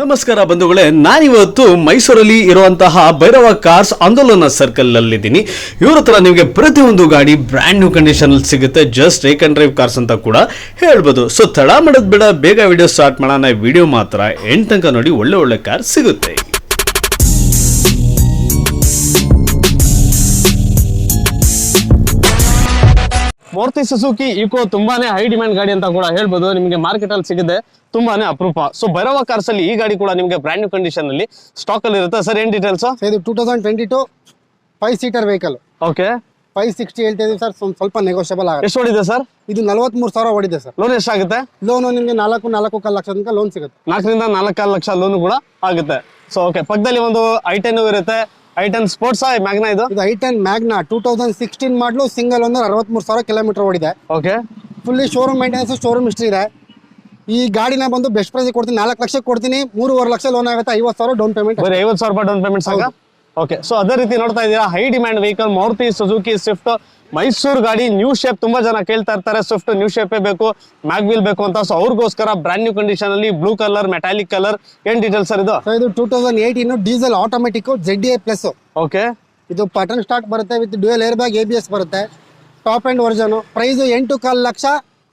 ನಮಸ್ಕಾರ ಬಂಧುಗಳೇ, ನಾನಿವತ್ತು ಮೈಸೂರಲ್ಲಿ ಇರುವಂತಹ ಭೈರವ ಕಾರ್ಸ್ ಆಂದೋಲನ ಸರ್ಕಲ್ ನಲ್ಲಿದ್ದೀನಿ ಇವ್ರ ಹತ್ರ ನಿಮಗೆ ಪ್ರತಿಯೊಂದು ಗಾಡಿ ಬ್ರ್ಯಾಂಡ್ ನ್ಯೂ ಕಂಡೀಷನಲ್ಲಿ ಸಿಗುತ್ತೆ just rake and drive cars ಅಂತ ಕೂಡ ಹೇಳ್ಬೋದು. ಸೊ ತಡ ಮಾಡೋದ್ ಬೇಡ, ಬೇಗ ವಿಡಿಯೋ ಸ್ಟಾರ್ಟ್ ಮಾಡೋಣ. ವಿಡಿಯೋ ಮಾತ್ರ ಎಂಟು ತನಕ ನೋಡಿ ಒಳ್ಳೆ ಒಳ್ಳೆ ಕಾರ್ ಸಿಗುತ್ತೆ. ಮೂರ್ತಿ ಸುಸುಕಿ ಈಕೋ ತುಂಬಾನೇ ಹೈ ಡಿಮ್ಯಾಂಡ್ ಗಾಡಿ ಅಂತ ಕೂಡ ಹೇಳ್ಬೋದು. ನಿಮಗೆ ಮಾರ್ಕೆಟ್ ಅಲ್ಲಿ ಸಿಗುತ್ತೆ ತುಂಬಾನೇ ಅಪರೂಪ. ಸೊ ಭೈರವ ಕಾರ್ಸ್ ಅಲ್ಲಿ ಈ ಗಾಡಿ ಕೂಡ ನಿಮಗೆ ಬ್ರ್ಯಾಂಡ್ ನ್ಯೂ ಕಂಡೀಷನ್ ಅಲ್ಲಿ ಸ್ಟಾಕ್ ಅಲ್ಲಿ ಇರುತ್ತೆ. ಸರ್ ಏನ್ ಡೀಟೇಲ್ಸ್ ಇದು two thousand twenty two five seater vehicle okay five sixty ಹೇಳ್ತಾ ಇದೀವಿ ಸರ್ ಸ್ವಲ್ಪ ನೆಗೋಷಿಯಬಲ್ ಆಗುತ್ತೆ. ಎಷ್ಟು ಓಡಿದೆ ಸರ್ ಇದು ನಲವತ್ಮೂರು ಸಾವಿರ ಓಡಿದೆ ಸರ್ ಲೋನ್ ಎಷ್ಟಾಗುತ್ತೆ? ಲೋನು ನಿಮಗೆ ನಾಲ್ಕು ನಾಲ್ಕು ಕಾಲು ಲಕ್ಷ ತನಕ ಲೋನ್ ಸಿಗುತ್ತೆ. ನಾಲ್ಕರಿಂದ ನಾಲ್ಕು ಲಕ್ಷ ಲೋನ್ ಕೂಡ ಆಗುತ್ತೆ. ಸೊ ಓಕೆ ಪಕ್ಕದಲ್ಲಿ ಒಂದು ಐ ಟೆನ್ ಇರುತ್ತೆ. ಐ ಟೆನ್ ಸ್ಪೋರ್ಟ್ಸ್ ಮ್ಯಾಗ್ನಾ ಇದು? ಇದು i ten Magna two thousand sixteen model single ಒಂದು ಅರವತ್ಮೂರು ಸಾವಿರ ಕಿಲೋಮೀಟರ್ ಓಡಿದೆ. Okay fully showroom maintenance showroom history ಇದೆ. ಈ ಗಾಡಿನ ಬಂದು ಬೆಸ್ಟ್ ಪ್ರೈಸ್ ಕೊಡ್ತೀನಿ ನಾಲ್ಕು ಲಕ್ಷಕ್ಕೆ ಕೊಡ್ತೀನಿ ಮೂರುವರೆ ಲಕ್ಷ ಲೋನ್ ಆಗುತ್ತೆ ಐವತ್ತು ಸಾವಿರ ಡೌನ್ ಪೇಮೆಂಟ್ ಬರೀ ಐವತ್ತು ಸಾವಿರ ರೂಪಾಯಿ ಡೌನ್ ಪೇಮೆಂಟ್ ಸಾಕ? ಓಕೆ ಸೊ ಅದೇ ರೀತಿ ನೋಡ್ತಾ ಇದ್ದೀರಾ high demand vehicle Maruti Suzuki Swift Mysuru ಗಾಡಿ ನ್ಯೂ ಶೇಪ್ ತುಂಬಾ ಜನ ಕೇಳ್ತಾ ಇರ್ತಾರೆ. ಸ್ವಿಫ್ಟ್ ನ್ಯೂ ಶೇಪೇ ಬೇಕು ಮ್ಯಾಗ್ವಿಲ್ ಬೇಕು ಅಂತ. ಸೊ ಅವ್ರಿಗೋಸ್ಕರ ಬ್ರಾಂಡ್ ನ್ಯೂ ಕಂಡೀಷನ್ ಅಲ್ಲಿ ಬ್ಲೂ ಕಲರ್ ಮೆಟಾಲಿಕ್ ಕಲರ್ ಏನ್ ಡೀಟೇಲ್ಸ್ ಸರ್ ಇದು? ಇದು two thousand eighteen diesel automatic Z A plus okay ಇದು ಪಟನ್ ಸ್ಟಾಕ್ ಬರುತ್ತೆ with dual air bag A B S ಬರುತ್ತೆ. ಟಾಪ್ ಅಂಡ್ ವರ್ಜನ್ ಪ್ರೈಸ್ ಎಂಟು ಕಾಲ್ ಲಕ್ಷ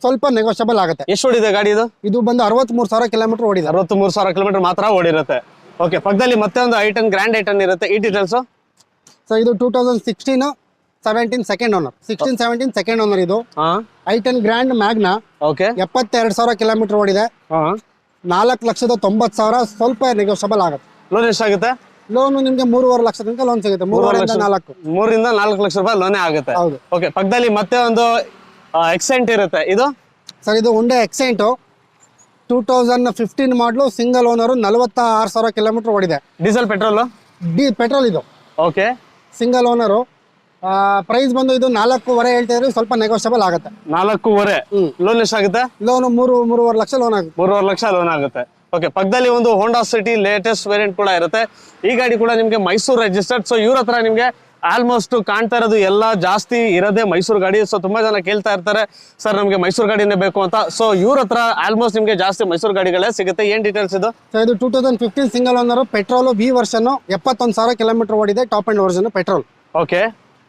ಸ್ವಲ್ಪ ನೆಗೋಷಿಯಬಲ್ ಆಗುತ್ತೆ. ಎಷ್ಟು ಓಡಿದೆ ಗಾಡಿ ಇದು? ಇದು ಬಂದು ಅರವತ್ಮೂರು ಸಾವಿರ ಕಿಲೋಮೀಟರ್ ಓಡಿದೆ. ಅರವತ್ತು ಮೂರು ಸಾವಿರ ಕಿಲೋಮೀಟರ್ ಮಾತ್ರ ಓಡಿರುತ್ತೆ. ಓಕೆ ಪಕ್ಕದಲ್ಲಿ ಮತ್ತೆ ಒಂದು ಐಟನ್ ಗ್ರ್ಯಾಂಡ್ ಐಟನ್ ಇರುತ್ತೆ. ಈ ಡೀಟೇಲ್ಸ್ ಸೊ ಇದು two thousand sixteen seventeen second owner sixteen seventeen second owner ಇದು. I ten grand Magna. Okay ಎಪ್ಪತ್ತೆರಡು ಸಾವಿರ ಕಿಲೋಮೀಟರ್ ಓಡಿದೆ. ನಾಲ್ಕು ಲಕ್ಷದ ತೊಂಬತ್ತು ಸಾವಿರ ಸ್ವಲ್ಪ ನೆಗೋಷಿಯಬಲ್ ಆಗುತ್ತೆ. ಲೋನ್ ಎಷ್ಟಾಗುತ್ತೆ ಲೋನ್ ನಿಮಗೆ ಮೂರುವರೆ ಲಕ್ಷ ತನಕ ಲೋನ್ ಸಿಗುತ್ತೆ. ಮೂರುವರೆಯಿಂದ ನಾಲ್ಕು. ಮೂರಿಂದ ನಾಲ್ಕು ಲಕ್ಷ ರೂಪಾಯಿ ಲೋನೇ ಆಗುತ್ತೆ. ಹೌದು. ಓಕೆ ಪಕ್ಕದಲ್ಲಿ ಮತ್ತೆ ಒಂದು ಎಕ್ಸೆಂಟ್ ಇರುತ್ತೆ. ಇದು? ಸರ್ ಇದು Hyundai Xcent two thousand fifteen model single owner ನಲವತ್ತ ಆರು ಸಾವಿರ ಕಿಲೋಮೀಟರ್ ಓಡಿದೆ. ಡೀಸೆಲ್ ಪೆಟ್ರೋಲ್ ಡಿ ಪೆಟ್ರೋಲ್ ಇದು. ಓಕೆ ಸಿಂಗಲ್ ಓನರು ಪ್ರೈಸ್ ಬಂದು ಇದು ನಾಲ್ಕೂವರೆ ಹೇಳ್ತಾ ಇದ್ರೆ ಸ್ವಲ್ಪ ನೆಗೋಷಿಯಬಲ್ ಆಗುತ್ತೆ. ನಾಲ್ಕೂವರೆ. ಲೋನ್ ಎಷ್ಟಾಗುತ್ತೆ ಲೋನ್ ಮೂರು ಮೂರುವರೆ ಲಕ್ಷ ಲೋನ್ ಆಗುತ್ತೆ. ಮೂರುವರೆ ಲಕ್ಷ ಲೋನ್ ಆಗುತ್ತೆ. ಓಕೆ ಪಕ್ಕದಲ್ಲಿ ಒಂದು ಹೋಂಡಾ ಸಿಟಿ ಲೇಟೆಸ್ಟ್ ವೇರಿಯಂಟ್ ಕೂಡ ಇರುತ್ತೆ. ಈ ಗಾಡಿ ಕೂಡ ನಿಮಗೆ ಮೈಸೂರು ರಿಜಿಸ್ಟರ್ಡ್ ಸೊ ಇವ್ರ ಹತ್ರ ನಿಮಗೆ ಆಲ್ಮೋಸ್ಟ್ ಕಾಣ್ತಾ ಇರೋದು ಎಲ್ಲ ಜಾಸ್ತಿ ಇರೋದೇ ಮೈಸೂರು ಗಾಡಿ. ಸೊ ತುಂಬಾ ಜನ ಕೇಳ್ತಾ ಇರ್ತಾರೆ ಸರ್ ನಮಗೆ ಮೈಸೂರು ಗಾಡಿನೇ ಬೇಕು ಅಂತ. ಸೊ ಇವ್ರ ಹತ್ರ ಆಲ್ಮೋಸ್ಟ್ ನಿಮಗೆ ಜಾಸ್ತಿ ಮೈಸೂರು ಗಾಡಿಗಳೇ ಸಿಗುತ್ತೆ. ಏನ್ ಡೀಟೇಲ್ಸ್ ಇದು? ಇದು two thousand fifteen single owner petrol B version ಎಪ್ಪತ್ತೊಂದು ಸಾವಿರ ಕಿಲೋಮೀಟರ್ ಓಡಿದೆ top end version petrol okay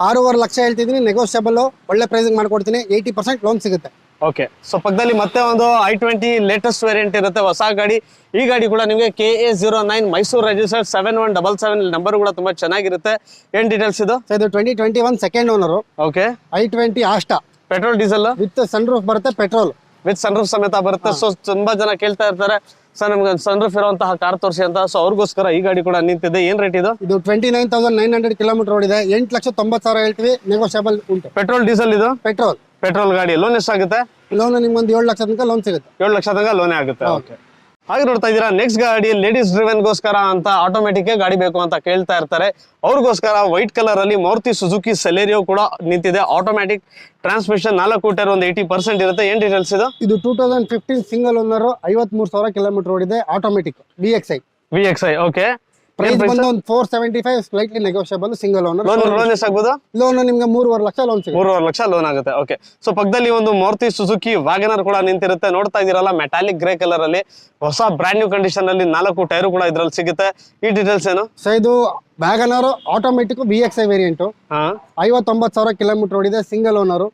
ಆರೂವರೆ ಲಕ್ಷ ಹೇಳ್ತಿದ್ದೀನಿ ನೆಗೋಷಿಯಬಲ್ ಒಳ್ಳೆ ಪ್ರೈಸಿಂಗ್ ಮಾಡ್ಕೊಡ್ತೀನಿ ಏಯ್ಟಿ ಪರ್ಸೆಂಟ್ ಲೋನ್ ಸಿಗುತ್ತೆ. ಓಕೆ ಸೊ ಪಕ್ಕದಲ್ಲಿ ಮತ್ತೆ ಒಂದು ಐ ಟ್ವೆಂಟಿ ಲೇಟೆಸ್ಟ್ ವೇರಿಯಂಟ್ ಇರುತ್ತೆ ಹೊಸ ಗಾಡಿ. ಈ ಗಾಡಿ ಕೂಡ ನಿಮಗೆ K A zero nine Mysuru registered seven one double seven number ಕೂಡ ತುಂಬಾ ಚೆನ್ನಾಗಿರುತ್ತೆ. ಏನ್ ಡೀಟೇಲ್ಸ್ ಇದು? ಇದು twenty twenty one second owner okay i twenty Asta petrol diesel with sunroof ಬರುತ್ತೆ ಪೆಟ್ರೋಲ್ ವಿತ್ ಸನ್ರೂಫ್ ಸಮೇತ ಬರುತ್ತೆ. ಸೊ ತುಂಬಾ ಜನ ಕೇಳ್ತಾ ಇರ್ತಾರೆ. ಸರ್ ನಮ್ಗೆ ಸನ್ರೂಫ್ ಇರುವಂತಹ ಕಾರ್ ತೋರಿಸಿ ಅಂತ. ಸೊ ಅವ್ರಿಗೋಸ್ಕರ ಈ ಗಾಡಿ ಕೂಡ ನಿಂತಿದೆ. ಏನ್ ರೇಟ್ ಇದು? ಇದು twenty nine thousand nine hundred kilometre ಓಡಿದೆ. ಎಂಟು ಲಕ್ಷ ತೊಂಬತ್ತು ಸಾವಿರ ಹೇಳ್ತೀವಿ. ನೆಗೋಷಿಯಬಲ್ ಉಂಟು. ಪೆಟ್ರೋಲ್ ಡೀಸೆಲ್ ಇದು? ಪೆಟ್ರೋಲ್ ಪೆಟ್ರೋಲ್ ಗಾಡಿ. ಲೋನ್ ಎಷ್ಟಾಗುತ್ತೆ? ಲೋನ್ ನಿಮ್ಗೊಂದು ಏಳು ಲಕ್ಷ ತನಕ ಲೋನ್ ಸಿಗುತ್ತೆ. ಏಳು ಲಕ್ಷ ತನಕ ಲೋನೇ ಆಗುತ್ತೆ. ಓಕೆ ಹಾಗೆ ನೋಡ್ತಾ ಇದ್ದೀರಾ ನೆಕ್ಸ್ಟ್ ಗಾಡಿ ಲೇಡೀಸ್ ಗೋಸ್ಕರ ಅಂತ ಆಟೋಮೆಟಿಕ್ ಗಾಡಿ ಬೇಕು ಅಂತ ಕೇಳ್ತಾ ಇರ್ತಾರೆ. ಅವ್ರಿಗೋಸ್ಕರ ವೈಟ್ ಕಲರ್ ಅಲ್ಲಿ ಮಾರುತಿ ಸುಜುಕಿ ಸೆಲೆರಿಯೋ ಕೂಡ ನಿಂತಿದೆ. ಆಟೋಮ್ಯಾಟಿಕ್ ಟ್ರಾನ್ಸ್ಮಿಷನ್ ನಾಲ್ಕು ಟೈರ್ ಒಂದು ಏಯ್ಟಿ ಪರ್ಸೆಂಟ್ ಇರುತ್ತೆ. ಏನ್ ಡೀಟೇಲ್ಸ್ ಇದು? ಇದು two thousand fifteen single owner ಐವತ್ಮೂರು ಸಾವಿರ ಕಿಲೋಮೀಟರ್ ಓಡಿದೆ automatic B X I V X I okay price ಬಂದು ಒಂದು four seventy five slightly negotiable single owner loan loan ಎಷ್ಟಾಗ್ಬೋದು ಲೋನ್ ನಿಮ್ಗೆ ಮೂರುವರೆ ಲಕ್ಷ ಲೋನ್ ಸಿಗುತ್ತೆ. ಮೂರುವರೆ ಲಕ್ಷ ಲೋನ್ ಆಗುತ್ತೆ. ಓಕೆ ಸೊ ಪಕ್ಕದಲ್ಲಿ ಒಂದು ಮಾರುತಿ ಸುಜುಕಿ ವ್ಯಾಗನರ್ ಕೂಡ ನಿಂತಿರುತ್ತೆ. ನೋಡ್ತಾ ಇದೀರಲ್ಲ ಮೆಟಾಲಿಕ್ ಗ್ರೇ ಕಲರ್ ಅಲ್ಲಿ ಹೊಸ ಬ್ರಾಂಡ್ ನ್ಯೂ ಕಂಡೀಷನ್ ಅಲ್ಲಿ ನಾಲ್ಕು ಟೈರ್ ಕೂಡ ಇದ್ರಲ್ಲಿ ಸಿಗುತ್ತೆ. ಈ ಡೀಟೇಲ್ಸ್ ಏನು? ಸೊ ಇದು wagon R automatic B X I variant ಐವತ್ತೊಂಬತ್ತು ಸಾವಿರ ಕಿಲೋಮೀಟರ್ ಓಡಿದೆ ಸಿಂಗಲ್ ಓನರ್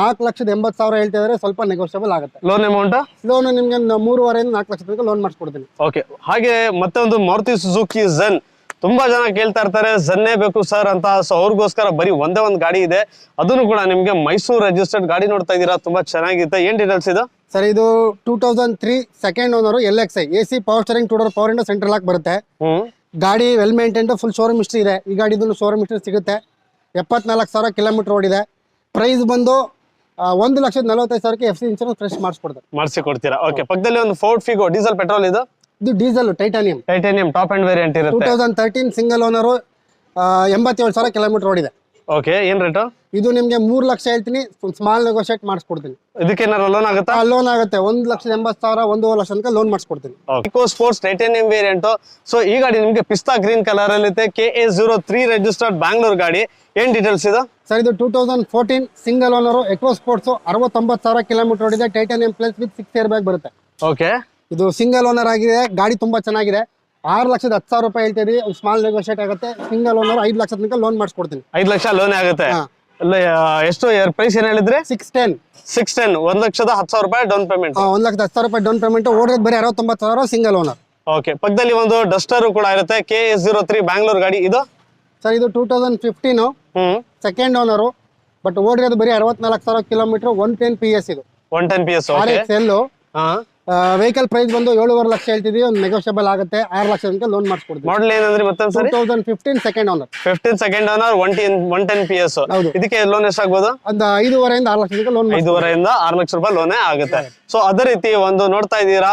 ನಾಲ್ಕು ಲಕ್ಷದ ಎಂಬತ್ತು ಸಾವಿರ ಹೇಳ್ತಿದ್ರೆ ಸ್ವಲ್ಪ ನೆಗೋಷಿಯಬಲ್ ಆಗುತ್ತೆ. ಲೋನ್ ಅಮೌಂಟ್ ಲೋನ್ ನಿಮ್ಗೆ ಮೂರುವರೆಯಿಂದ ನಾಲ್ಕು ಲಕ್ಷ ತನಕ ಲೋನ್ ಮಾಡಿಸ್ಕೊಡ್ತೀನಿ. ಓಕೆ ಹಾಗೆ ಮತ್ತೆ ಒಂದು ಮಾರುತಿ ಸುಜುಕಿ ಝನ್ ತುಂಬಾ ಜನ ಕೇಳ್ತಾ ಇರ್ತಾರೆ ಝನ್ನೇ ಬೇಕು ಸರ್ ಅಂತ. ಸೊ ಅವ್ರಿಗೋಸ್ಕರ ಬರೀ ಒಂದೇ ಒಂದು ಗಾಡಿ ಇದೆ. ಅದನ್ನು ಕೂಡ ನಿಮ್ಗೆ ಮೈಸೂರು ರಿಜಿಸ್ಟರ್ಡ್ ಗಾಡಿ ನೋಡ್ತಾ ಇದೀರಾ ತುಂಬಾ ಚೆನ್ನಾಗಿತ್ತು ಏನ್ ಡೀಟೇಲ್ಸ್ ಇದು? ಸರ್ ಇದು two thousand three second owner L X I A C power steering two door power Indo central ಆಗಿ ಬರುತ್ತೆ. ಹ್ಮ್. ಗಾಡಿ well maintained full showroom history ಇದೆ. ಈ ಗಾಡಿದು ಶೋರೂಮ್ ಹಿಸ್ಟ್ರಿ ಸಿಗುತ್ತೆ. ಎಪ್ಪತ್ನಾಲ್ಕು ಸಾವಿರ ಕಿಲೋಮೀಟರ್ ಓಡಿದೆ. ಪ್ರೈಸ್ ಬಂದು ಒಂದು ಲಕ್ಷದ ನಲವತ್ತೈದು ಸಾವಿರಕ್ಕೆ ಎಫ್ ಸಿ ಇನ್ಶೂರೆನ್ಸ್ ಫ್ರೆಶ್ ಮಾಡಿಸ್ಕೊಡ್ತಾರೆ. ಮಾಡಿಸಿ ಕೊಡ್ತೀರಾ ಓಕೆ ಪಕ್ಕದಲ್ಲಿ ಒಂದು ಫೋರ್ಟ್ ಫಿಗೋ ಡೀಸೆಲ್ ಪೆಟ್ರೋಲ್ ಇದು? ಇದು diesel titanium titanium top end variant two ಇರುತ್ತೆ ತೌಸಂಡ್ ತರ್ಟೀನ್ ಸಿಂಗಲ್ ಓನರು ಎಂಬತ್ತೇಳು ಸಾವಿರ ಕಿಲೋಮೀಟರ್ ಓಡಿದೆ. ಓಕೆ ಏನ್ ರೇಟು ಇದು ನಿಮ್ಗೆ ಮೂರು ಲಕ್ಷ ಹೇಳ್ತೀನಿ ಸ್ಮಾಲ್ ನೆಗೋಷಿಯೇಟ್ ಮಾಡಿಸ್ಕೊಡ್ತೀನಿ. ಇದಕ್ಕೇನಾರ ಲೋನ್ ಆಗುತ್ತಾ? ಲೋನ್ ಆಗುತ್ತೆ. ಒಂದು ಲಕ್ಷದ ಎಂಬತ್ತು ಸಾವಿರ ಒಂದೂವರೆ ಲಕ್ಷ ತನಕ loan ಮಾಡಿಸ್ಕೊಡ್ತೀನಿ. Eco Sports titanium variant so ಈ ಗಾಡಿ ನಿಮ್ಗೆ ಪಿಸ್ತಾ ಗ್ರೀನ್ ಕಲರ್ ಅಲ್ಲಿ ಇದೆ K A zero three registered Bangalore ಗಾಡಿ. ಏನ್ ಡೀಟೇಲ್ಸ್ ಇದು? ಸರ್ ಇದು two thousand fourteen single owner Eco Sports ಅರವತ್ತೊಂಬತ್ತು ಸಾವಿರ ಕಿಲೋಮೀಟರ್ ಓಡಿದೆ. Titanium plus with six air bag ಬರುತ್ತೆ. ಓಕೆ ಇದು ಸಿಂಗಲ್ ಓನರ್ ಆಗಿದೆ. ಗಾಡಿ ತುಂಬಾ ಚೆನ್ನಾಗಿದೆ. ಆರು ಲಕ್ಷದ ಹತ್ತು ಸಾವಿರ ರೂಪಾಯಿ ಹೇಳ್ತೀರಿ ಇದೀವಿ ಸ್ಮಾಲ್ ನೆಗೋಷಿಯೇಟ್ ಆಗುತ್ತೆ. ಸಿಂಗಲ್ ಓನರ್ ಐದು ಲಕ್ಷ ತನಕ ಲೋನ್ ಮಾಡಿಸ್ಕೊಡ್ತೀನಿ. ಐದು ಲಕ್ಷ ಲೋನ್ ಆಗುತ್ತೆ. ಹಾ. ಅಲ್ಲ ಆ, ಎಷ್ಟು ಪ್ರೈಸ್ ಏನ್ ಹೇಳಿದ್ರೆ? ಸಿಕ್ಸ್ ಟೆನ್ ಸಿಕ್ಸ್ ಟೆನ್ ಒಂದ್ ಲಕ್ಷದ ಹತ್ತು ಸಾವಿರ ರೂಪಾಯಿ ಡೌನ್ ಪೇಮೆಂಟ್ ಒಂದ್ ಲಕ್ಷದ ಹತ್ತು ಸಾವಿರ ರೂಪಾಯಿ ಡೌನ್ ಪೇಮೆಂಟ್ ಓಡೋದ್ ಬರೀ ಅರವತ್ತೊಂಬತ್ತು ಸಾವಿರ ಸಿಂಗಲ್ ಓನರ್ ಓಕೆ ಪಕ್ಕದಲ್ಲಿ ಒಂದು ಡಸ್ಟರ್ ಕೂಡ ಇರುತ್ತೆ. K S zero three Bangalore ಗಾಡಿ. ಇದು? ಸರ್ ಇದು two thousand fifteen hmm. Second owner but ಓಡಿರೋದು ಬರೀ ಅರವತ್ನಾಲ್ಕು ಸಾವಿರ kilometre one ten P S ಇದು. One ten P S R okay X L ಹಾ. ವೆಹಿಕಲ್ ಪ್ರೈಸ್ ಬಂದು ಏಳುವರೆ ಲಕ್ಷ ಹೇಳ್ತಿದೀವಿ. ಒಂದು ನೆಗೋಷಿಯಬಲ್ ಆಗುತ್ತೆ. ಆರು ಲಕ್ಷ ತನಕ ಲೋನ್ ಮಾಡಿಸ್ಕೊಡ್ತೀವಿ. ಮಾಡಲ್ ಏನಂದ್ರೆ ಮತ್ತೊಂದ್ ಟೂ ಸರಿ thousand fifteen second owner fifteen second owner one ten one ten P S ಹೌದು. ಇದಕ್ಕೆ ಲೋನ್ ಎಷ್ಟಾಗ್ಬೋದು? ಒಂದು ಐದೂವರೆಯಿಂದ ಆರು ಲಕ್ಷ ತನಕ ಲೋನ್ ಐದೂವರೆಯಿಂದ ಆರು ಲಕ್ಷ ರೂಪಾಯಿ ಲೋನೇ ಆಗುತ್ತೆ. ಸೊ ಅದೇ ರೀತಿ ಒಂದು ನೋಡ್ತಾ ಇದ್ದೀರಾ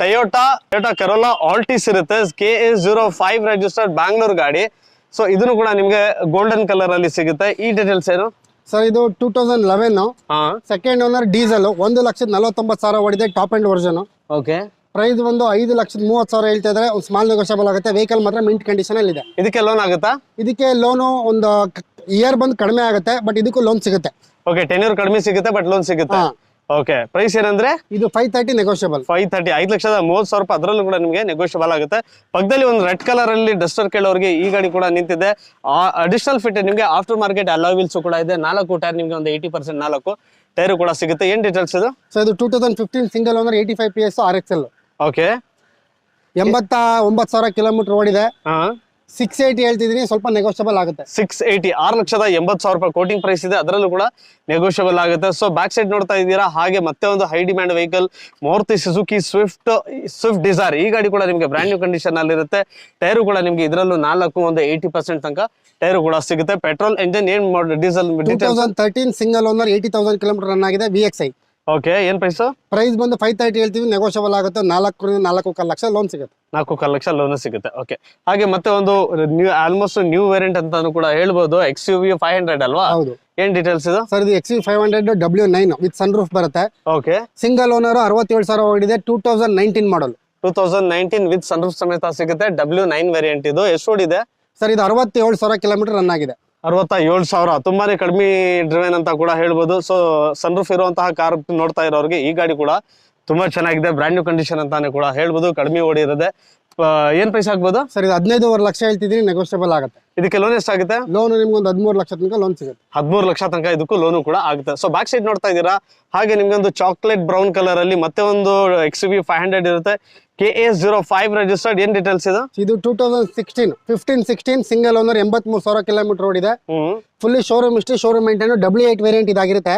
ಟೊಯೋಟಾ ಟಯೋಟಾ ಕೆರೋಲಾ ಆಲ್ಟಿಸ್ ಇರುತ್ತೆ. K S zero five registered Bangalore ಗಾಡಿ. ಸೊ ಇದನ್ನು ಕೂಡ ನಿಮಗೆ ಗೋಲ್ಡನ್ ಕಲರ್ ಅಲ್ಲಿ ಸಿಗುತ್ತೆ. ಈ ಡೀಟೇಲ್ಸ್ ಏನು? ಸರ್ ಇದು two thousand eleven second owner diesel ಒಂದು ಲಕ್ಷದ ನಲವತ್ತೊಂಬತ್ತು ಸಾವಿರ ಹೊಡಿದೆ top end version okay price ಒಂದು ಐದು ಲಕ್ಷದ ಮೂವತ್ತು ಸಾವಿರ ಹೇಳ್ತಾ ಇದ್ರೆ ಒಂದು ಸ್ಮಾಲ್ ನೆಗೋಷಿಯಬಲ್ ಆಗುತ್ತೆ. ವೆಹಿಕಲ್ ಮಾತ್ರ ಮಿಂಟ್ ಕಂಡೀಷನ್ ಅಲ್ಲಿ ಇದೆ. ಇದಕ್ಕೆ ಲೋನ್ ಆಗುತ್ತಾ? ಇದಕ್ಕೆ ಲೋನು ಒಂದು ಇಯರ್ ಬಂದು ಕಡಿಮೆ ಆಗುತ್ತೆ ಬಟ್ ಇದಕ್ಕೂ ಲೋನ್ ಸಿಗುತ್ತೆ. ಓಕೆ ಟೆನ್ಯೂರ್ ಕಡಿಮೆ ಸಿಗುತ್ತೆ ಬಟ್ ಲೋನ್ ಸಿಗುತ್ತೆ. ಓಕೆ ಪ್ರೈಸ್ ಏನಂದ್ರೆ? ಇದು five thirty negotiable five thirty ಐದು ಲಕ್ಷದ ಮೂವತ್ತು ಸಾವಿರ ರೂಪಾಯಿ. ಅದರಲ್ಲೂ ಕೂಡ ನಿಮಗೆ ನೆಗೋಷಿಯಬಲ್ ಆಗುತ್ತೆ. ಪಕ್ಕದಲ್ಲಿ ಒಂದು ರೆಡ್ ಕಲರ್ ಅಲ್ಲಿ ಡಸ್ಟರ್ ಕೇಳೋರಿಗೆ ಈ ಗಾಡಿ ಕೂಡ ನಿಂತಿದೆ. ಅಡಿಷನಲ್ ಫಿಟ್ ನಿಮಗೆ ಆಫ್ಟರ್ ಮಾರ್ಕೆಟ್ ಅಲೋವಿಲ್ಸ್ ಕೂಡ ಇದೆ. ನಾಲ್ಕು ಟೈರ್ ನಿಮಗೆ ಒಂದು ಏಯ್ಟಿ ಪರ್ಸೆಂಟ್ ನಾಲ್ಕು ಟೈರ್ ಕೂಡ ಸಿಗುತ್ತೆ. ಏನ್ ಡೀಟೇಲ್ಸ್ ಇದು? ಸೊ ಇದು two thousand fifteen single owner eighty five P S R X L okay ಎಂಬತ್ತ ಒಂಬತ್ತು ಸಾವಿರ ಕಿಲೋಮೀಟರ್ ಓಡಿದೆ. ಹಾ. ಸಿಕ್ಸ್ ಏಯ್ಟಿ ಹೇಳ್ತಿದ್ದೀನಿ ಸ್ವಲ್ಪ ನೆಗೋಷಿಯಬಲ್ ಆಗುತ್ತೆ. ಸಿಕ್ಸ್ ಏಯ್ಟಿ ಆರು ಲಕ್ಷದ ಎಂಬತ್ತು ಸಾವಿರ ರೂಪಾಯಿ ಕೋಟಿಂಗ್ ಪ್ರೈಸ್ ಇದೆ. ಅದರಲ್ಲೂ ಕೂಡ ನೆಗೋಷಿಯಬಲ್ ಆಗುತ್ತೆ. ಸೊ ಬ್ಯಾಕ್ ಸೈಡ್ ನೋಡ್ತಾ ಇದ್ದೀರಾ? ಹಾಗೆ ಮತ್ತೆ ಒಂದು high demand vehicle Maruti Suzuki Swift Swift Dzire ಈ ಗಾಡಿ ಕೂಡ ನಿಮಗೆ ಬ್ರ್ಯಾಂಡ್ ನ್ಯೂ ಕಂಡೀಷನ್ ಅಲ್ಲಿ ಇರುತ್ತೆ ಟೈರು ಕೂಡ ನಿಮಗೆ ಇದರಲ್ಲೂ ನಾಲ್ಕು ಒಂದು ಏಯ್ಟಿ ಪರ್ಸೆಂಟ್ ತನಕ ಟೈರು ಕೂಡ ಸಿಗುತ್ತೆ. ಪೆಟ್ರೋಲ್ ಎಂಜಿನ್ ಏನ್ diesel two thousand thirteen single owner eighty thousand kilometre run ಆಗಿದೆ ವಿ ಎಕ್ಸ್ ಐ ಓಕೆ ಏನ್ ಪ್ರೈಸ್ ಪ್ರೈಸ್ ಬಂದು ಫೈವ್ ತರ್ಟಿ ಹೇಳ್ತೀವಿ ನೆಗೋಷಿಯಬಲ್ ಆಗುತ್ತೆ. ನಾಲ್ಕು ನಾಲ್ಕು ಕಾಲು ಲಕ್ಷ ಲೋನ್ ಸಿಗುತ್ತೆ. ನಾಲ್ಕು ಕಾಲು ಲಕ್ಷ ಲೋನ್ ಸಿಗುತ್ತೆ. ಓಕೆ ಹಾಗೆ ಮತ್ತೆ ಒಂದು ನ್ಯೂ ಆಲ್ಮೋಸ್ಟ್ ನ್ಯೂ ವೇರಿಯಂಟ್ ಅಂತಾನು ಕೂಡ ಹೇಳ್ಬೋದು. X U V five hundred ಅಲ್ವಾ? ಹೌದು. ಏನ್ ಡೀಟೇಲ್ಸ್ ಇದು? ಸರ್ ಇದು X U five hundred W nine with sunroof ಬರುತ್ತೆ. ಓಕೆ ಸಿಂಗಲ್ ಓನರ್ ಅರವತ್ತೇಳು ಸಾವಿರ ಓಡಿದೆ two thousand nineteen model two thousand nineteen with sunroof ಸಮೇತ ಸಿಗುತ್ತೆ. ಡಬ್ಲ್ಯೂ ನೈನ್ ವೇರಿಯಂಟ್ ಇದು. ಎಷ್ಟು ಓಡಿದೆ? ಸರ್ ಇದು ಅರವತ್ತೇಳು ಸಾವಿರ ಕಿಲೋಮೀಟರ್ ರನ್ ಆಗಿದೆ. ಅರವತ್ತ ಏಳು ಸಾವಿರ. ತುಂಬಾನೇ ಕಡಿಮೆ ಡ್ರಿವೆನ್ ಅಂತ ಕೂಡ ಹೇಳ್ಬೋದು. ಸೊ ಸನ್ರೂಫ್ ಇರುವಂತಹ ಕಾರ್ ನೋಡ್ತಾ ಇರೋರಿಗೆ ಈ ಗಾಡಿ ಕೂಡ ತುಂಬಾ ಚೆನ್ನಾಗಿದೆ. ಬ್ರ್ಯಾಂಡ್ ನ್ಯೂ ಕಂಡೀಷನ್ ಅಂತಾನೆ ಕೂಡ ಹೇಳ್ಬೋದು. ಕಡಿಮೆ ಓಡಿರುತ್ತೆ ಆ, ಏನ್ ಪ್ರೈಸ್ ಆಗ್ಬೋದು? ಸರ್ ಇದು ಹದಿನೈದುವರೆ ಲಕ್ಷ ಹೇಳ್ತಿದ್ದೀನಿ. ನೆಗೋಷಿಯಬಲ್ ಆಗುತ್ತೆ. ಇದಕ್ಕೆ ಲೋನ್ ಎಷ್ಟಾಗುತ್ತೆ ಲೋನ್ ನಿಮ್ಗೆ ಒಂದು ಹದಿಮೂರು ಲಕ್ಷ ತನಕ ಲೋನ್ ಸಿಗುತ್ತೆ. ಹದಿಮೂರು ಲಕ್ಷ ತನಕ ಇದಕ್ಕೂ ಲೋನು ಕೂಡ ಆಗುತ್ತೆ. ಸೊ ಬ್ಯಾಕ್ ಸೈಡ್ ನೋಡ್ತಾ ಇದ್ದೀರಾ? ಹಾಗೆ ನಿಮ್ಗೆ ಒಂದು ಚಾಕ್ಲೇಟ್ ಬ್ರೌನ್ ಕಲರ್ ಅಲ್ಲಿ ಮತ್ತೆ ಒಂದು ಎಕ್ಸ್ ವಿ ಫೈವ್ ಹಂಡ್ರೆಡ್ ಇರುತ್ತೆ. K S zero five registered ಏನ್ ಡೀಟೇಲ್ಸ್ ಇದು? ಇದು two thousand sixteen fifteen sixteen single owner ಎಂಬತ್ಮೂರು ಸಾವಿರ ಕಿಲೋಮೀಟರ್ ಓಡಿದೆ ಫುಲ್ ಫುಲ್ಲಿ ಶೋರೂಮ್ ಇಷ್ಟು showroom maintain W eight variant ಇದಾಗಿರುತ್ತೆ.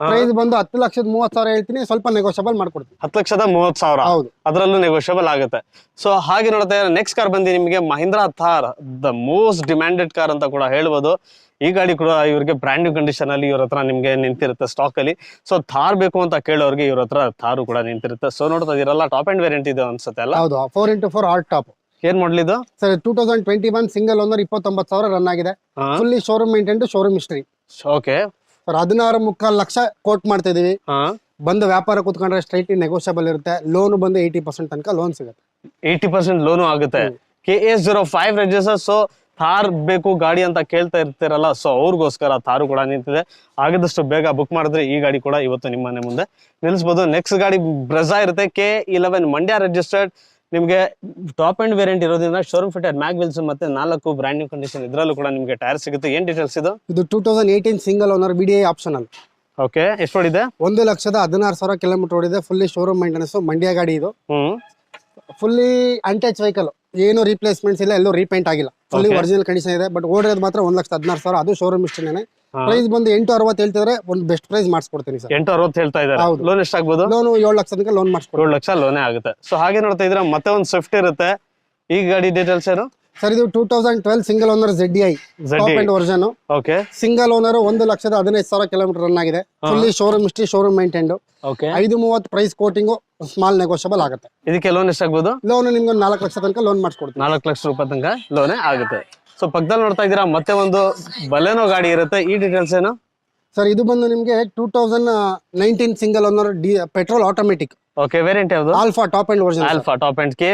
ಪ್ರೈಸ್ ಬಂದು ಹತ್ತು ಲಕ್ಷದ ಮೂವತ್ತು ಸಾವಿರ ಹೇಳ್ತೀನಿ ಸ್ವಲ್ಪ ನೆಗೋಷಿಯಬಲ್ ಮಾಡ್ಕೊಡ್ತೀನಿ. ಹತ್ತು ಲಕ್ಷದ ಮೂವತ್ ಸಾವಿರ? ಹೌದು. ಅದರಲ್ಲೂ ನೆಗೋಷಿಯಬಲ್ ಆಗುತ್ತೆ. ಸೊ ಹಾಗೆ ನೋಡ್ತಾ ಇದ್ರೆ ನೆಕ್ಸ್ಟ್ ಕಾರ್ ಬಂದು ನಿಮಗೆ Mahindra Thar the most demanded car ಅಂತ ಕೂಡ ಹೇಳ್ಬೋದು. ಈ ಗಾಡಿ ಕೂಡ ಇವ್ರಿಗೆ ಬ್ರ್ಯಾಂಡ್ ನ್ಯೂ ಕಂಡೀಷನ್ ಅಲ್ಲಿ ಇವ್ರ ಹತ್ರ ನಿಮ್ಗೆ ನಿಂತಿರುತ್ತೆ ಸ್ಟಾಕ್ ಅಲ್ಲಿ. ಸೊ ಥಾರ್ ಬೇಕು ಅಂತ ಕೇಳೋರಿಗೆ ಇವ್ರ ಹತ್ರ ಥಾರು ಕೂಡ ನಿಂತಿರುತ್ತೆ. ಸೊ ನೋಡ್ತಾ ಇದೀರಲ್ಲ ಟಾಪ್ ಅಂಡ್ ವೇರಿಯಂಟ್ ಇದೆ ಅನ್ಸುತ್ತೆ ಅಲ್ಲ? ಹೌದು four into four all top ಏನ್ ಮಾಡ್ಲಿದ್ದು sir two thousand twenty one single owner ಇಪ್ಪತ್ತೊಂಬತ್ತು ಸಾವಿರ ರನ್ ಆಗಿದೆ. Fully showroom maintain showroom history okay sir ಹದಿನಾರು ಮುಕ್ಕಾಲ್ ಲಕ್ಷ ಕೋಟ್ ಮಾಡ್ತಾ ಇದೀವಿ. ಹಾ. ಬಂದು ವ್ಯಾಪಾರ ಕೂತ್ಕೊಂಡ್ರೆ ಸ್ಟ್ರೈಟ್ ನೆಗೋಷಿಯಬಲ್ ಇರುತ್ತೆ. ಲೋನ್ ಬಂದು ಏಯ್ಟಿ ಪರ್ಸೆಂಟ್ ತನಕ ಲೋನ್ ಸಿಗುತ್ತೆ. ಏಯ್ಟಿ ಪರ್ಸೆಂಟ್ ಲೋನು ಆಗುತ್ತೆ. K S zero five register so Thar ಬೇಕು ಗಾಡಿ ಅಂತ ಕೇಳ್ತಾ ಇರ್ತೀರಲ್ಲ ಸೊ ಅವ್ರಿಗೋಸ್ಕರ ಥಾರು ಕೂಡ ನಿಂತಿದೆ. ಆಗದಷ್ಟು ಬೇಗ ಬುಕ್ ಮಾಡಿದ್ರೆ ಈ ಗಾಡಿ ಕೂಡ ಇವತ್ತು ನಿಮ್ಮ ಮನೆ ಮುಂದೆ ನಿಲ್ಲಿಸ್ಬೋದು. ನೆಕ್ಸ್ಟ್ ಗಾಡಿ ಬ್ರೆಜಾ ಇರುತ್ತೆ ಕೆ ಇಲೆವೆನ್ ಮಂಡ್ಯ ರಿಜಿಸ್ಟರ್ಡ್ ನಿಮಗೆ ಟಾಪ್ ಆ್ಯಂಡ್ ವೇರಿಯಂಟ್ ಇರೋದ್ರಿಂದ ಶೋರೂಮ್ ಫಿಟೆಡ್ ಮ್ಯಾಗ್ ವಿಲ್ಸ್ ಮತ್ತೆ ನಾಲ್ಕು ಬ್ರ್ಯಾಂಡ್ ನ್ಯೂ ಕಂಡೀಷನ್ ಇದರಲ್ಲೂ ಕೂಡ ನಿಮಗೆ ಟೈರ್ ಸಿಗುತ್ತೆ. ಏನ್ ಡೀಟೇಲ್ಸ್ ಇದು? ಇದು two thousand eighteen single owner B D I optional okay ಎಷ್ಟು ಓಡಿದೆ ಒಂದು ಲಕ್ಷದ ಹದಿನಾರು ಸಾವಿರ ಕಿಲೋಮೀಟರ್ ಓಡಿದೆ ಫುಲ್ಲಿ ಶೋರೂಮ್ ಮೈಂಟೆನೆನ್ಸ್ ಮಂಡ್ಯ ಗಾಡಿ ಇದು. ಹ್ಮ್. ಫುಲ್ಲಿ ಅನ್ಟಚ್ ವೆಹಿಕಲ್ ಏನು ರೀಪ್ಲೇಸ್ಮೆಂಟ್ಸ್ ಇಲ್ಲ ಎಲ್ಲೂ ರೀಪೇಂಟ್ ಆಗಿಲ್ಲ. Fully Okay. ಒರಿಜಿನಲ್ ಕಂಡೀಷನ್ ಇದೆ ಬಟ್ ಓಡಿರೋದು ಮಾತ್ರ ಒಂದ್ ಲಕ್ಷದ ಹದಿನಾರು ಸಾವಿರ ಅದು ಶೋರೂಮ್ ಇಷ್ಟನೇ. ಪ್ರೈಸ್ ಬಂದು ಎಂಟು ಅರವತ್ತು ಹೇಳ್ತಿದ್ರೆ ಒಂದು ಬೆಸ್ಟ್ ಪ್ರೈಸ್ ಮಾಡಿಸ್ಕೊಡ್ತೀನಿ ಸರ್. ಎಂಟು ಅರವತ್ತು ಹೇಳ್ತಾ ಇದ್ದಾರೆ. ಹೌದು. ಲೋನ್ ಎಷ್ಟಾಗ್ಬೋದು ಲೋನ್ ಏಳು ಲಕ್ಷ ತನಕ ಲೋನ್ ಮಾಡಿಸ್ಕೊಡ್ತೀನಿ. ಏಳು ಲಕ್ಷ ಲೋನೇ ಆಗುತ್ತೆ. ಸೊ ಹಾಗೆ ನೋಡ್ತಾ ಇದ್ರೆ ಮತ್ತೆ ಒಂದು ಸ್ವಿಫ್ಟ್ ಇರುತ್ತೆ. ಈ ಗಾಡಿ ಡೀಟೇಲ್ಸ್ ಏನು? ಸರ್ ಇದು two thousand twelve single owner Z I. End version okay single owner ಒಂದು ಲಕ್ಷದ ಹದಿನೈದು ಸಾವಿರ ಕಿಲೋಮೀಟರ್ ರನ್ ಆಗಿದೆ. Fully showroom ಇಷ್ಟಿ showroom maintain okay ಐದು ಮೂವತ್ತು ಪ್ರೈಸ್ ಕೋಟಿಂಗ್ ಸ್ಮಾಲ್ ನೆಗೋಷಿಯಬಲ್ ಆಗುತ್ತೆ. ಇದಕ್ಕೆ ಲೋನ್ ಎಷ್ಟಾಗ್ಬೋದು? ಲೋನ್ ನಿಮ್ಗೆ ಒಂದು ನಾಲ್ಕು ಲಕ್ಷ ತನಕ ಲೋನ್ ಮಾಡಿಸ್ಕೊಡ್ತೀನಿ ನಾಲ್ಕು ಲಕ್ಷ ರೂಪಾಯಿ ತನಕ ಲೋನ್ ಆಗುತ್ತೆ. ಸೊ ಪಕ್ಕದಲ್ಲಿ ನೋಡ್ತಾ ಇದ್ದೀರಾ ಮತ್ತೆ ಒಂದು ಬಲೆನೋ ಗಾಡಿ ಇರುತ್ತೆ. ಈ ಡೀಟೇಲ್ಸ್ ಏನು? ಸರ್ ಇದು ಬಂದು ನಿಮಗೆ two thousand nineteen single owner D petrol automatic okay variant ಯಾವುದು? Alpha top end version alpha top end K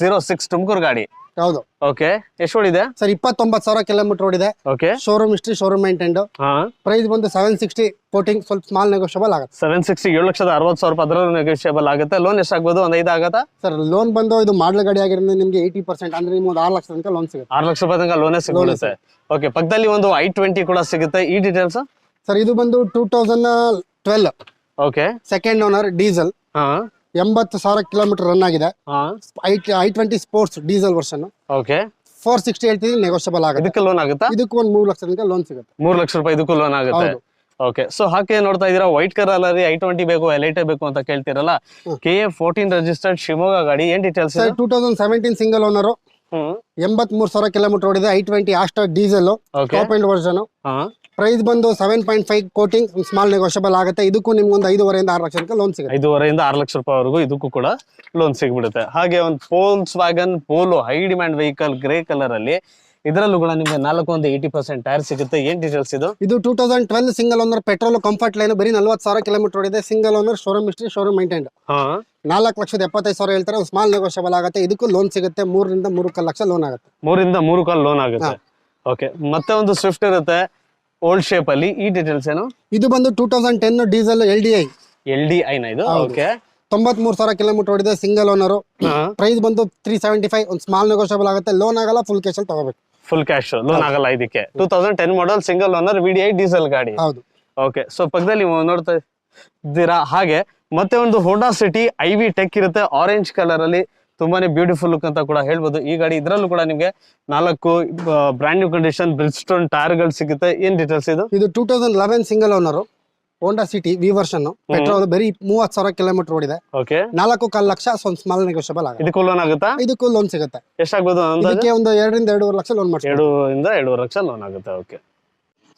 zero six Tumakuru ಗಾಡಿ. ಹೌದು. ಓಕೆ ಎಷ್ಟು ಓಡಿದೆ ಸರ್ ಇಪ್ಪತ್ತೊಂಬತ್ತು ಸಾವಿರ ಕಿಲೋಮೀಟರ್ ಓಡಿದೆ okay. Showroom history showroom maintained ಹಾ. ಪ್ರೈಸ್ ಬಂದು ಸೆವೆನ್ ಸಿಕ್ಸ್ಟಿ ಕೋಟಿಂಗ್ ಸ್ವಲ್ಪ ಸ್ಮಾಲ್ ನೆಗೋಷಿಯಬಲ್ ಆಗುತ್ತೆ. ಸೆವೆನ್ ಸಿಕ್ಸ್ಟಿ ಏಳು ಲಕ್ಷದ ಅರವತ್ತು ಸಾವಿರ ಅದರಲ್ಲೂ ನೆಗೋಷಿಯಬಲ್ ಆಗುತ್ತೆ. ಲೋನ್ ಎಷ್ಟಾಗ್ಬೋದು ಒಂದು ಐದು ಆಗುತ್ತಾ? ಸರ್ ಲೋನ್ ಬಂದು ಇದು ಮಾಡಲ್ ಗಾಡಿ ಆಗಿರೋದ್ರಿಂದ ನಿಮಗೆ ಏಯ್ಟಿ ಪರ್ಸೆಂಟ್ ಅಂದ್ರೆ ನಿಮ್ಗೆ ಒಂದು ಆರು ಲಕ್ಷ ತನಕ ಲೋನ್ ಸಿಗುತ್ತೆ. ಆರು ಲಕ್ಷ ರೂಪಾಯಿ ತನಕ ಲೋನೇ ಸಿಗುತ್ತೆ ಓಕೆ ಪಕ್ಕದಲ್ಲಿ ಒಂದು ಐ ಟ್ವೆಂಟಿ ಕೂಡ ಸಿಗುತ್ತೆ. ಈ ಡೀಟೇಲ್ಸ್ ಸರ್ ಇದು ಬಂದು two thousand twelve okay second owner diesel ಹಾ. ಎಂಬತ್ತು ಸಾವಿರ ಕಿಲೋಮೀಟರ್ ರನ್ ಆಗಿದೆ. I I twenty sports diesel version okay. Four sixty ಹೇಳ್ತಿದ್ದೀನಿ ನೆಗೋಷಿಯಬಲ್ ಆಗುತ್ತೆ. ಇದಕ್ಕೆ ಲೋನ್ ಆಗುತ್ತಾ? ಇದಕ್ಕೂ ಒಂದು ಮೂರು ಲಕ್ಷ ತನಕ ಲೋನ್ ಸಿಗುತ್ತೆ. ಮೂರು ಲಕ್ಷ ರೂಪಾಯಿ ಇದಕ್ಕೂ ಲೋನ್ ಆಗುತ್ತೆ. ಓಕೆ. ಸೊ ಹಾಗೆ ನೋಡ್ತಾ ಇದೀರಾ ವೈಟ್ ಕಲರ್ ಅಲ್ಲಿ ಐ ಟ್ವೆಂಟಿ ಬೇಕು ಎಲೈಟೇ ಬೇಕು ಅಂತ ಕೇಳ್ತಿರಲ್ಲ? K A fourteen registered Shivamogga ಗಾಡಿ ಏನ್ details sir two thousand seventeen single owner hmm. ಎಂಬತ್ ಮೂರು ಸಾವಿರ ಕಿಲೋಮೀಟರ್ ಓಡಿದೆ I twenty Asta diesel version price ಬಂದು seven point five quoting small negotiable ಆಗುತ್ತೆ. ಇದಕ್ಕೂ ನಿಮ್ಗೆ ಒಂದು ಐದುವರೆಯಿಂದ ಆರು ಲಕ್ಷ ಲೋನ್ ಸಿಗುತ್ತೆ. ಐದುವರೆಯಿಂದ ಆರು ಲಕ್ಷ ರೂಪಾಯಿವರೆಗೂ ಇದಕ್ಕೂ ಕೂಡ ಲೋನ್ ಸಿಗ್ಬಿಡುತ್ತೆ. ಹಾಗೆ ಒಂದು ಪೋಲ್ಸ್ wagon Polo high demand vehicle grey colour ಅಲ್ಲಿ ಇದರಲ್ಲೂ ಕೂಡ ನಿಮ್ಗೆ ನಾಲ್ಕು ಒಂದು ಏಯ್ಟಿ ಪರ್ಸೆಂಟ್ ಟೈರ್ ಸಿಗುತ್ತೆ. ಏನ್ ಡೀಟೇಲ್ಸ್ ಇದು? ಇದು two thousand twelve single owner petrol comfort line ಬರೀ ನಲ್ವತ್ತು ಸಾವಿರ ಕಿಲೋಮೀಟರ್ ಓಡಿದೆ. Single owner showroom history showroom maintain ಹಾ. ನಾಲ್ಕು ಲಕ್ಷದ ಎಪ್ಪತ್ತೈದು ಸಾವಿರ ಹೇಳ್ತಾರೆ. ಒಂದು ಸ್ಮಾಲ್ ನೆಗೋಷಿಯಬಲ್ ಆಗುತ್ತೆ. ಇದಕ್ಕೂ ಲೋನ್ ಸಿಗುತ್ತೆ. ಮೂರರಿಂದ ಮೂರು ಕಾಲು ಲಕ್ಷ ಲೋನ್ ಆಗುತ್ತೆ. ಮೂರಿಂದ ಮೂರು ಕಾಲ್ ಲೋನ್ ಆಗುತ್ತೆ. ಓಕೆ ಮತ್ತೆ ಒಂದು ಸ್ವಿಫ್ಟ್ ಇರುತ್ತೆ. ಓಲ್ಡ್ ಶೇಪ್ ಅಲ್ಲಿ ಈ ಡೀಟೇಲ್ಸ್ ಏನು? ಇದು ಬಂದು two thousand ten diesel L D I L D ಐನ ಇದು? ಓಕೆ ತೊಂಬತ್ಮೂರು ಸಾವಿರ ಕಿಲೋಮೀಟರ್ ಓಡಿದೆ ಸಿಂಗಲ್ ಓನರ್ ಪ್ರೈಸ್ ಬಂದು ತ್ರೀ ಸೆವೆಂಟಿ ಫೈವ್ ಒಂದು ಸ್ಮಾಲ್ ನೆಗೋಷಿಯಬಲ್ ಆಗುತ್ತೆ. ಲೋನ್ ಆಗಲ್ಲ ಫುಲ್ ಕ್ಯಾಶ್ ಅಲ್ಲಿ ತಗೋಬೇಕು. ಫುಲ್ ಕ್ಯಾಶ್ ಲೋನ್ ಆಗಲ್ಲ ಇದಕ್ಕೆ. Two thousand ten model single owner V D I diesel ಗಾಡಿ. ಹೌದು. ಓಕೆ ಸೊ ಪಕ್ಕದಲ್ಲಿ ನೀವು ನೋಡ್ತಾ ಇದ್ದೀರಾ ಹಾಗೆ ಮತ್ತೆ ಒಂದು Honda City I V tech ಇರುತ್ತೆ ಆರೆಂಜ್ ಕಲರ್ ಅಲ್ಲಿ. ತುಂಬಾನೇ ಬ್ಯೂಟಿಫುಲ್ ಲುಕ್ ಅಂತ ಕೂಡ ಹೇಳ್ಬೋದು. ಈ ಗಾಡಿ ಇದರಲ್ಲೂ ಕೂಡ ನಿಮಗೆ ನಾಲ್ಕು ಬ್ರಾಂಡ್ ನ್ಯೂ ಕಂಡೀಷನ್ ಬ್ರಿಡ್ಸ್ಟೋನ್ ಟೈರ್ಗಳು ಸಿಗುತ್ತೆ. ಏನ್ ಡೀಟೇಲ್ಸ್ ಇದು? ಇದು two thousand eleven single owner Honda City V version petrol ಬರೀ ಮೂವತ್ ಸಾವಿರ ಕಿಲೋಮೀಟರ್ ಓಡಿದೆ. ಓಕೆ ನಾಲ್ಕು ಕಾಲ್ ಲಕ್ಷ ಸ್ಮಾಲ್ ನೆಗೋಷಿಯಬಲ್ ಆಗುತ್ತೆ. ಇದಕ್ಕೂ ಲೋನ್ ಆಗುತ್ತಾ? ಇದಕ್ಕೂ ಲೋನ್ ಸಿಗುತ್ತೆ. ಎಷ್ಟಾಗ್ಬೋದು ಒಂದು ಎರಡರಿಂದ ಎರಡೂವರೆ ಲಕ್ಷ ಲೋನ್ ಮಾಡ್ತೀವಿ ಎರಡು ಇಂದ ಎರಡೂವರೆ ಲಕ್ಷ ಲೋನ್ ಆಗುತ್ತೆ ಓಕೆ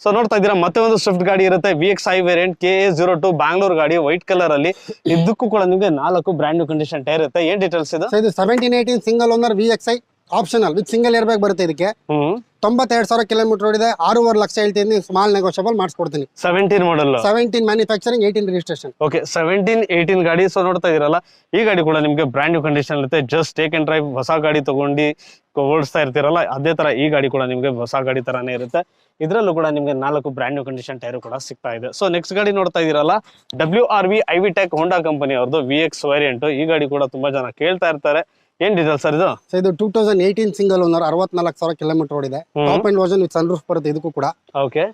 ಸೊ ನೋಡ್ತಾ ಇದ್ದೀರಾ ಮತ್ತೆ ಒಂದು ಸ್ವಿಫ್ಟ್ ಗಾಡಿ ಇರುತ್ತೆ V X I variant K A zero two Bangalore ಗಾಡಿ ವೈಟ್ ಕಲರ್ ಅಲ್ಲಿ. ಇದಕ್ಕೂ ಕೂಡ ನಿಮಗೆ ನಾಲ್ಕು ಬ್ರಾಂಡ್ ಕಂಡೀಷನ್ ಟೈರ್ ಇರುತ್ತೆ. ಏನ್ ಡೀಟೇಲ್ಸ್ ಇದು? Seventeen eighteen single owner V X I optional with single air bag ಬರುತ್ತೆ ಇದಕ್ಕೆ. ಹ್ಮ್. ತೊಂಬತ್ತೆರಡು ಸಾವಿರ ಕಿಲೋಮೀಟರ್ ಓಡಿದೆ ಆರೂವರೆ ಲಕ್ಷ ಹೇಳ್ತೀನಿ small negotiable ಮಾಡಿಸ್ಕೊಡ್ತೀನಿ. Seventeen model seventeen manufacturing eighteen registration okay seventeen eighteen ಗಾಡಿ ಸೊ ನೋಡ್ತಾ ಇದೀರಲ್ಲ ಈ ಗಾಡಿ ಕೂಡ ನಿಮಗೆ ಬ್ರ್ಯಾಂಡ್ ನ್ಯೂ ಕಂಡೀಷನ್ ಇರುತ್ತೆ. ಜಸ್ಟ್ ಟೇಕ್ ಅಂಡ್ ಡ್ರೈವ್ ಹೊಸ ಗಾಡಿ ತಗೊಂಡು ಓಡಿಸ್ತಾ ಇರ್ತೀರಲ್ಲ ಅದೇ ತರ ಈ ಗಾಡಿ ಕೂಡ ನಿಮಗೆ ಹೊಸ ಗಾಡಿ ತರಾನೇ ಇರುತ್ತೆ. ಇದರಲ್ಲೂ ಕೂಡ ನಿಮಗೆ ನಾಲ್ಕು ಬ್ರ್ಯಾಂಡ್ ನ್ಯೂ ಕಂಡೀಷನ್ ಟೈರ್ ಕೂಡ ಸಿಗ್ತಾ ಇದೆ. ಸೊ ನೆಕ್ಸ್ಟ್ ಗಾಡಿ ನೋಡ್ತಾ ಇದೀರಲ್ಲ W R V I V tech Honda company ಅವ್ರದ್ದು ವಿ ಎಕ್ಸ್ ವೇರಿಯಂಟ್ ಈ ಗಾಡಿ ಕೂಡ ತುಂಬಾ ಜನ ಕೇಳ್ತಾ ಇರ್ತಾರೆ. ಏನ್ ಡೀಸೆಲ್ ಸರ್ ಇದು? ಸರ್ ಇದು two thousand eighteen single owner ಅರವತ್ನಾಲ್ಕು ಸಾವಿರ ಕಿಲೋಮೀಟರ್ ಓಡಿದೆ. ಹ್ಮ್. Top end version with sunroof ಬರುತ್ತೆ ಇದಕ್ಕೂ ಕೂಡ. ಓಕೆ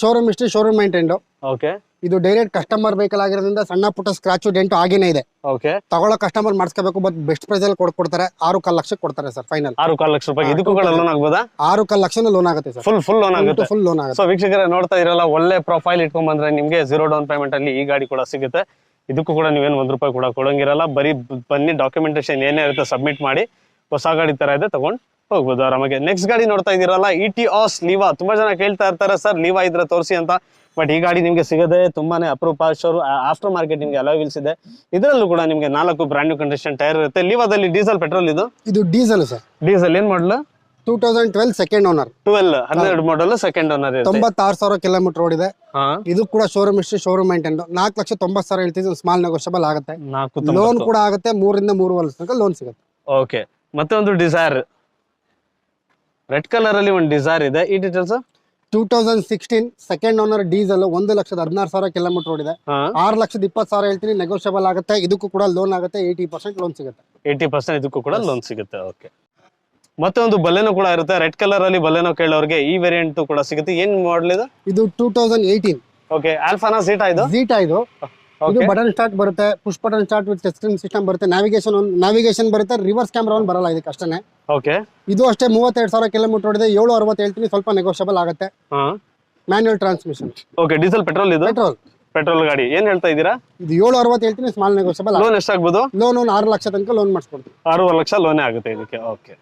ಶೋರೂಮ್ ಇಷ್ಟು ಶೋರೂಮ್ ಮೈಂಟೈನ್ ಓಕೆ ಇದು ಡೈರೆಕ್ಟ್ ಕಸ್ಟಮರ್ ವೆಹಿಕಲ್ ಆಗಿರೋದ್ರಿಂದ ಸಣ್ಣ ಪುಟ್ಟ ಸ್ಕ್ರಾಚು ಡೆಂಟ್ ಆಗೇನೇ ಇದೆ. ಓಕೆ ತಗೊಳ್ಳೋ ಕಸ್ಟಮರ್ ಮಾಡಿಸ್ಕೋಬೇಕು ಬಟ್ ಬೆಸ್ಟ್ ಪ್ರೈಸ್ ಅಲ್ಲಿ ಕೊಡ್ಕೊಡ್ತಾರೆ ಆರು ಕಾಲ್ ಲಕ್ಷ ಕೊಡ್ತಾರೆ ಸರ್ ಫೈನಲ್ ಆರು ಕಾಲ್ ಲಕ್ಷ ರೂಪಾಯಿ ಇದಕ್ಕೂ ಕೂಡ ಲೋನ್ ಆಗ್ಬೋದಾ? ಆರು ಕಾಲ್ ಲಕ್ಷನ ಲೋನ್ ಆಗುತ್ತೆ ಸರ್ ಫುಲ್ ಫುಲ್ ಲೋನ್ ಆಗುತ್ತೆ. ಫುಲ್ ಲೋನ್ ಆಗುತ್ತೆ. ಸೊ ವೀಕ್ಷಕರೇ ನೋಡ್ತಾ ಇರಲ್ಲ ಒಳ್ಳೆ ಪ್ರೊಫೈಲ್ ಇಟ್ಕೊಂಡ್ ಬಂದ್ರೆ ನಿಮ್ಗೆ ಜೀರೋ ಡೌನ್ ಪೇಮೆಂಟ್ ಅಲ್ಲಿ ಈ ಗಾಡಿ ಕೂಡ ಸಿಗುತ್ತೆ. ಇದಕ್ಕೂ ಕೂಡ ನೀವೇನು ಒಂದ್ ರೂಪಾಯಿ ಕೂಡ ಕೊಡಂಗಿರಲ್ಲ. ಬರೀ ಬನ್ನಿ ಡಾಕ್ಯುಮೆಂಟೇಶನ್ ಏನೇ ಇರುತ್ತೆ ಸಬ್ಮಿಟ್ ಮಾಡಿ ಹೊಸ ಗಾಡಿ ತರ ಇದೆ ತಗೊಂಡ್ ಹೋಗ್ಬೋದು ಆರಾಮಾಗಿ. ನೆಕ್ಸ್ಟ್ ಗಾಡಿ ನೋಡ್ತಾ ಇದೀರಲ್ಲ ಇ ಟಿ ಆಸ್ ಲೀವಾ ತುಂಬಾ ಜನ ಕೇಳ್ತಾ ಇರ್ತಾರೆ ಸರ್ ಲೀವಾ ಇದ್ರೆ ತೋರಿಸಿ ಅಂತ. ಬಟ್ ಈ ಗಾಡಿ ನಿಮ್ಗೆ ಸಿಗದೆ ತುಂಬಾನೇ ಅಪ್ರೂಪ. ಶೋರು ಆಫ್ಟರ್ ಮಾರ್ಕೆಟ್ ನಿಮ್ಗೆ ಅಲೋ ವೀಲ್ಸ್ ಇದೆ. ಇದರಲ್ಲೂ ಕೂಡ ನಿಮ್ಗೆ ನಾಲ್ಕು ಬ್ರಾಂಡ್ ನ್ಯೂ ಕಂಡೀಷನ್ ಟೈರ್ ಇರುತ್ತೆ. ಲೀವಾದಲ್ಲಿ ಡೀಸೆಲ್ ಪೆಟ್ರೋಲ್ ಇದು? ಇದು ಡೀಸೆಲ್ ಸರ್. ಡೀಸೆಲ್ ಏನ್ ಮಾಡಲು? Two thousand twelve second owner twelve ಹನ್ನೆರಡು ಮಾಡಲ್ ಸೆಕೆಂಡ್ ಓನರ್ ತೊಂಬತ್ತಾರು ಸಾವಿರ ಕಿಲೋಮೀಟರ್ ಓಡಿದೆ. ಇದು ಕೂಡ ಶೋರೂಮ್ ಇಷ್ಟು ಶೋರೂಮ್ ಮೇಂಟೈನ್ ನಾಲ್ಕು ಲಕ್ಷ ತೊಂಬತ್ತು ಸಾವಿರ ಹೇಳ್ತಿದ್ದು ಸ್ಮಾಲ್ ನೆಗೋಷಿಯಬಲ್ ಆಗುತ್ತೆ. ಲೋನ್ ಕೂಡ ಆಗುತ್ತೆ ಮೂರಿಂದ ಮೂರು ವರ್ಷ ತನಕ ಲೋನ್ ಸಿಗುತ್ತೆ. ಓಕೆ ಮತ್ತೆ ಒಂದು ಡಿಸೈರ್ ರೆಡ್ ಕಲರ್ ಅಲ್ಲಿ ಒಂದು ಡಿಸೈರ್ ಇದೆ. ಈ details two thousand sixteen second owner diesel ಒಂದು ಲಕ್ಷದ ಹದಿನಾರು ಸಾವಿರ ಕಿಲೋಮೀಟರ್ ಓಡಿದೆ. ಆರು ಲಕ್ಷದ ಇಪ್ಪತ್ತು ಸಾವಿರ ಹೇಳ್ತೀನಿ ನೆಗೋಷಿಯಬಲ್ ಆಗುತ್ತೆ. ಇದಕ್ಕೂ ಕೂಡ ಲೋನ್ ಆಗುತ್ತೆ ಏಯ್ಟಿ ಪರ್ಸೆಂಟ್ ಲೋನ್ ಸಿಗುತ್ತೆ. ಏಯ್ಟಿ ಪರ್ಸೆಂಟ್ ಇದಕ್ಕೂ ಕೂಡ ಲೋನ್ ಸಿಗುತ್ತೆ. ಓಕೆ ಮತ್ತೆ ಒಂದು ಬಲೆನೋ ಕೂಡ ಇರುತ್ತೆ. ರೆಡ್ ಕಲರ್ ಅಲ್ಲಿ ಬಲೆನೋ ಕೇಳೋರಿಗೆ ಈ ವೇರಿಯಂಟ್ ಕೂಡ ಸಿಗುತ್ತೆ. ಏನ್ ಮಾಡಲ್ ಇದು? ಇದು ಟೂ ತೌಸಂಡ್ ಏಯ್ಟೀನ್ ಓಕೆ ಆಲ್ಫಾನಾ ಸೀಟಾ ಇದು? ಸೀಟ್ ಇದು. ಇದು ಬಟನ್ ಸ್ಟಾರ್ಟ್ ಬರುತ್ತೆ push button start with touch screen system ಬರುತ್ತೆ ನ್ಯಾವಿಗೇಷನ್ ಒಂದು ನ್ಯಾವಿಗೇಷನ್ ಬರುತ್ತೆ ರಿವರ್ಸ್ ಕ್ಯಾಮ್ರಾ ಒಂದು ಬರಲ್ಲ ಇದಕ್ಕೆ ಅಷ್ಟೇ ಓಕೆ ಇದು ಅಷ್ಟೇ ಮೂವತ್ತೆರಡು ಸಾವಿರ ಕಿಲೋಮೀಟರ್ ಓಡಿದೆ ಏಳು ಅರವತ್ತು ಹೇಳ್ತೀನಿ ಸ್ವಲ್ಪ ನೆಗೋಷಿಯಬಲ್ ಆಗುತ್ತೆ. Manual transmission okay diesel petrol ಇದು? ಪೆಟ್ರೋಲ್ ಪೆಟ್ರೋಲ್ ಗಾಡಿ. ಏನ್ ಹೇಳ್ತಾ ಇದೀರಾ ಇದು ಏಳು ಅರವತ್ತು ಹೇಳ್ತೀನಿ ಸ್ಮಾಲ್ ನೆಗೋಷಿಯಬಲ್ ಲೋನ್ ಎಷ್ಟಾಗ್ಬೋದು? ಲೋನ್ ಒಂದು ಆರು ಲಕ್ಷ ತನಕ ಲೋನ್ ಮಾಡಿಸ್ಕೊಡ್ತೀವಿ ಆರೂವರೆ ಲಕ್ಷ ಲೋನೇ ಆಗುತ್ತೆ ಇದಕ್ಕೆ. ಓಕೆ